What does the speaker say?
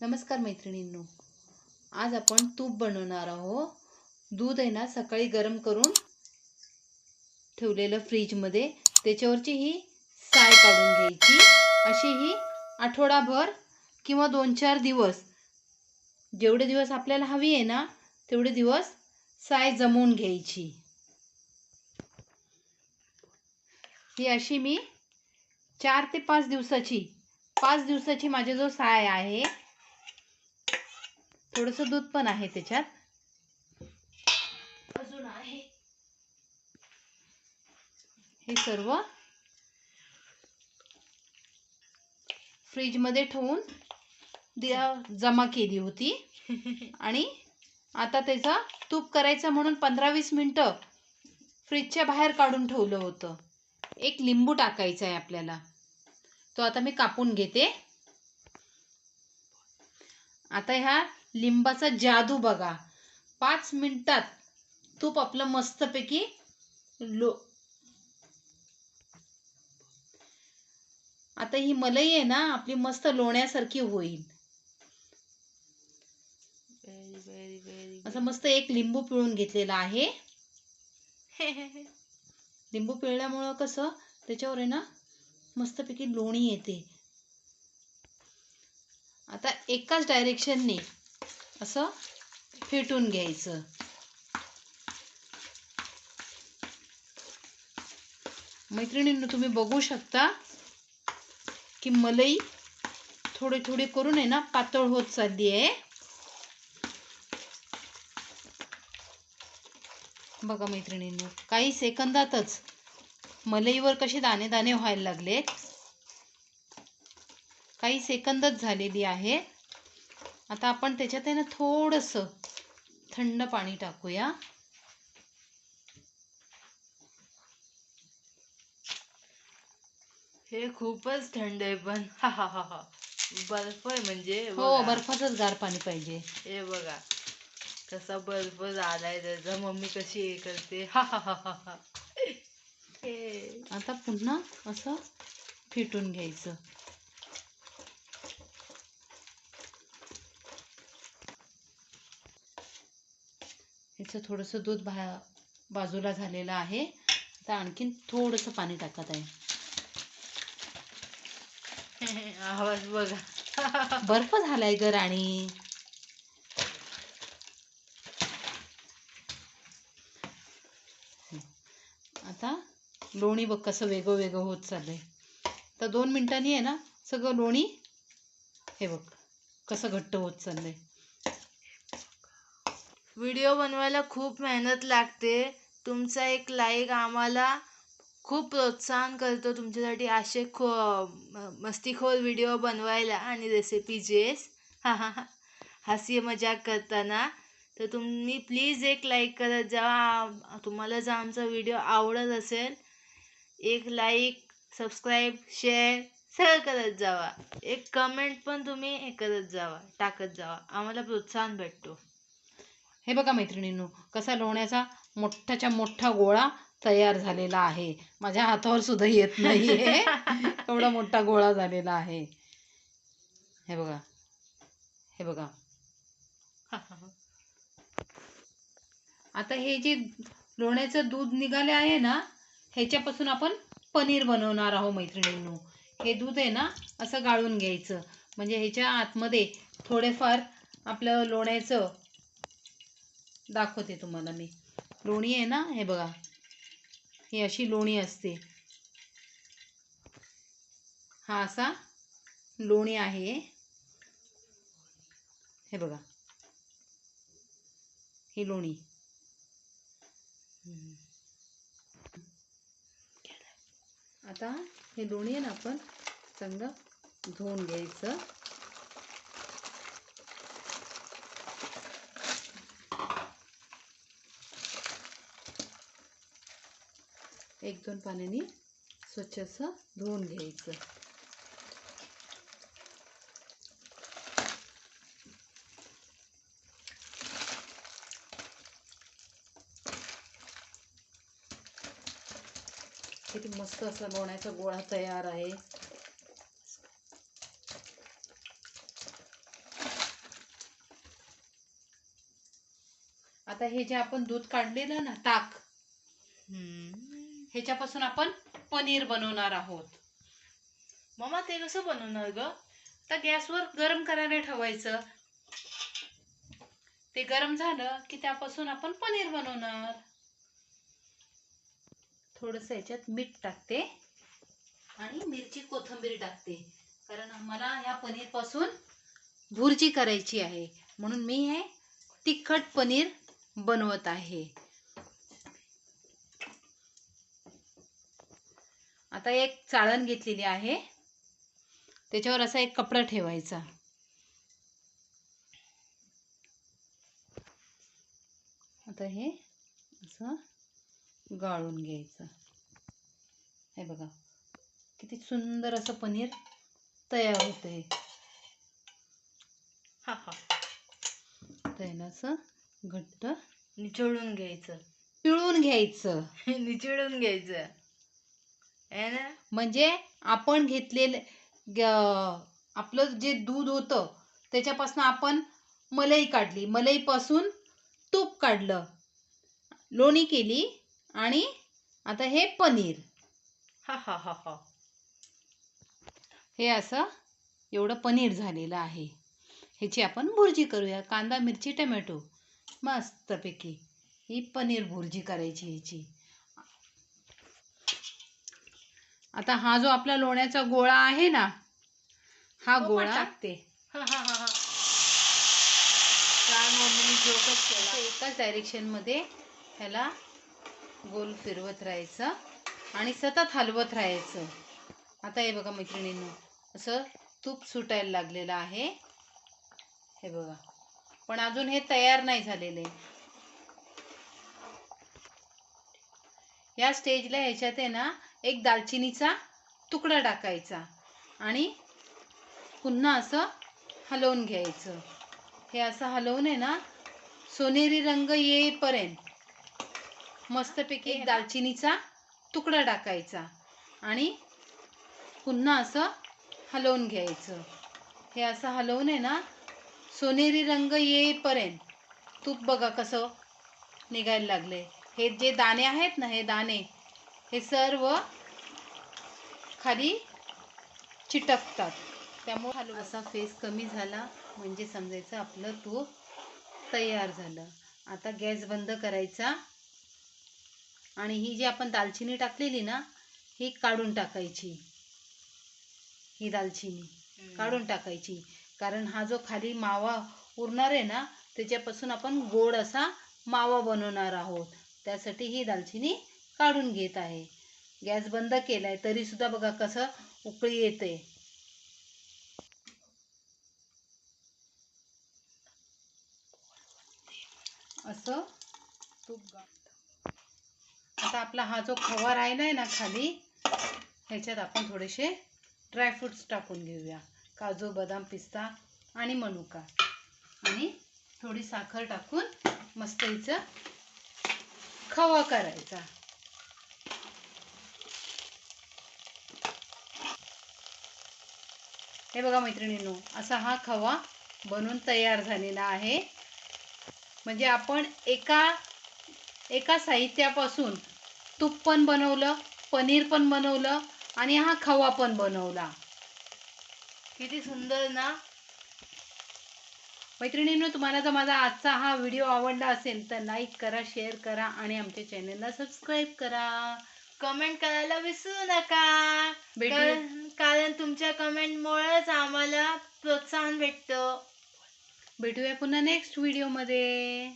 नमस्कार मैत्रिणींनो. आज आपण तूप बनवणार आहोत. दूध आहे ना सकाळी गरम करून ठेवलेलं फ्रीजमध्ये. त्याच्यावरची ही साय काढून घ्यायची. अशी ही आठवडाभर किंवा दोन चार दिवस जेवढे दिवस आपल्याला हवी आहे ना तेवढे दिवस साय जमवून घ्यायची. ही अशी मी चार ते पाच दिवसाची पाच दिवसाची माझ्या जो साय आहे. थोडंसं दूध पण आहे त्याच्यात. अजून आहे. हे सर्व फ्रीजमध्ये ठेवून दिया जमा केली होती. आणि आता त्याचा तूप करायचं म्हणून पंधरा वीस मिनटं फ्रीजच्या बाहेर काढून ठेवलं होतं. एक लिंबू टाकायचा आहे आपल्याला. तो आता मी कापून घेते. आता ह्या लिंबाचा जादू बघा. पाच मिनिटात तूप आपलं मस्तपैकी लो आता ही मलई आहे ना आपली मस्त लोण्यासारखी होईल. असं मस्त एक लिंबू पिळून घेतलेला आहे. लिंबू पिळल्यामुळं कसं त्याच्यावर आहे ना मस्तपैकी लोणी येते. आता एकाच डायरेक्शनने असं फेटून घ्यायचं. मैत्रिणींनो तुम्ही बघू शकता की मलई थोडे थोडे करून आहे ना पातळ होत चालली आहे. बघा मैत्रिणींनो काही सेकंदातच मलईवर कसे दाणे दाणे व्हायला लागलेत. काही सेकंदच झालेली आहे. आता आपण त्याच्यात आहे ना थोडंसं थंड पाणी टाकूया. हे खूपच थंड आहे पण. हा हा हा हा. बर्फ आहे म्हणजे हो. बर्फाचंच गार पाणी पाहिजे. हे बघा. कसा बर्फ झालाय त्याचा. मम्मी कशी हे करते. हा हा हा हा हा हे. आता पुन्हा असं फेटून घ्यायचं. ह्याचं थोडंसं दूध बा बाजूला झालेलं आहे. आता आणखीन थोडंसं पाणी टाकत आहे. आवाज बघा. बर्फ झालाय ग राणी. आता लोणी बघ कसं वेगळं वेगळं होत चाललंय. तर दोन मिनिटांनी आहे ना सगळं लोणी हे बघ कसं घट्ट होत चाललंय. व्हिडिओ बनवायला खूप मेहनत लागते. तुमचा एक लाईक आम्हाला खूप प्रोत्साहन करतो तुमच्यासाठी असे खो मस्तीखोर व्हिडिओ बनवायला आणि रेसिपीजेस हा हा हा. हास्य मजाक करताना. तर तुम्ही प्लीज एक लाईक करत जावा तुम्हाला जर आमचा व्हिडिओ आवडत असेल एक लाईक सबस्क्राईब शेअर सगळं करत जावा. एक कमेंट पण तुम्ही हे करत जावा टाकत जावा. आम्हाला प्रोत्साहन भेटतो. हे बघा मैत्रिणींनो कसा लोण्याचा मोठाच्या मोठा गोळा तयार झालेला आहे. माझ्या हातावर सुद्धा येत नाहीये. एवढा मोठा गोळा झालेला आहे. हे बघा. हे बघा. आता हे जे लोण्याचं दूध निघाले आहे ना ह्याच्यापासून आपण पनीर बनवणार आहोत मैत्रिणींनो. हे दूध आहे ना असं गाळून घ्यायचं. म्हणजे ह्याच्या आतमध्ये थोडेफार आपलं लोण्याचं दाखवते तुम्हाला मी. लोणी आहे ना हे बघा. ही अशी लोणी असते. हा असा लोणी आहे. हे बघा. ही लोणी. आता हे लोणी आहे ना आपण चांगलं धुवून घ्यायचं. एक दोन पाण्याने स्वच्छ असं धुवून घ्यायचं. किती मस्त असा लोण्याचा गोळा तयार आहे. आता हे जे आपण दूध काढलेलं ना ताक ह्याच्यापासून आपण पनीर बनवणार आहोत. मम्मा ते कसं बनवणार ग? तर गॅसवर गरम करायला ठेवायचं. ते गरम झालं की त्यापासून आपण पनीर बनवणार. थोडस याच्यात मीठ टाकते आणि मिरची कोथिंबीर टाकते. कारण मला ह्या पनीरपासून भुर्जी करायची आहे. म्हणून मी हे तिखट पनीर बनवत आहे. आता एक चाळण घेतलेली आहे. त्याच्यावर असा एक कपडा ठेवायचा. आता हे असं गाळून घ्यायचं. हे बघा किती सुंदर असं पनीर तयार होतंय. हा हा. तर असं घट्ट निचोडून घ्यायचं. पिळून घ्यायचं. निचोडून घ्यायचं. म्हणजे आपण घेतलेलं आपलं जे दूध होतं त्याच्यापासून आपण मलाई काढली. मलईपासून तूप काढलं. लोणी केली आणि आता हे पनीर. हा हा हा हा. हे असं एवढं पनीर झालेलं आहे. ह्याची आपण भुर्जी करूया. कांदा मिरची टमॅटो. मस्तपैकी ही पनीर भुर्जी करायची ह्याची. आता हा जो आपला लोण्याचा गोळा आहे ना हा गोळा टाकते. हा हा हा हा. एकाच डायरेक्शनमध्ये ह्याला गोल फिरवत राहायचं आणि सतत हलवत राहायचं. आता हे बघा मैत्रिणींनो असं तूप सुटायला लागलेलं आहे. हे बघा. पण अजून हे तयार नाही झालेलं. आहे या स्टेजला ह्याच्यात आहे ना एक दालचिनीचा तुकडा टाकायचा आणि पुन्हा असं हलवून घ्यायचं. हे असं हलवून आहे ना सोनेरी रंग येईपर्यंत मस्तपैकी एक दालचिनीचा तुकडा टाकायचा आणि पुन्हा असं हलवून घ्यायचं. हे असं हलवून आहे ना सोनेरी रंग येईपर्यंत तूप बघा कसं निघायला लागले हे जे दाणे आहेत ना हे दाणे हे सर्व खाली चिटकतात. त्यामुळे असा फेस कमी झाला म्हणजे समजायचं आपलं तूप तयार झालं. आता गॅस बंद करायचा. आणि ही जी आपण दालचिनी टाकलेली ना ही काढून टाकायची. ही दालचिनी काढून टाकायची. कारण हा जो खाली मावा उरणार आहे ना त्याच्यापासून आपण गोड असा मावा बनवणार आहोत. त्यासाठी ही दालचिनी काढून घेत आहे. गॅस बंद केलाय तरी सुद्धा बघा कसं उकळी येते. असं तूप आता आपला हा जो खवा राहिलाय ना खाली ह्याच्यात आपण थोडेसे ड्रायफ्रुट्स टाकून घेऊया. काजू बदाम पिस्ता आणि मनुका. आणि थोडी साखर टाकून मस्त हिचं खवा करायचा. हे बघा मैत्रिणींनो असा हा खवा बनून तयार झालेला आहे. म्हणजे आपण एका एका साहित्यापासून तूप पण बनवलं पनीर पण बनवलं आणि हा खवा पण बनवला. किती सुंदर ना? मैत्रिणींनो तुम्हाला जर माझा आजचा हा व्हिडिओ आवडला असेल तर लाईक करा शेअर करा आणि आमच्या चॅनलला सबस्क्राईब करा. कमेंट करायला विसरू नका. भेटू कारण तुमच्या कमेंटमुळेच आम्हाला प्रोत्साहन भेटतं. भेटूया पुन्हा नेक्स्ट व्हिडिओमध्ये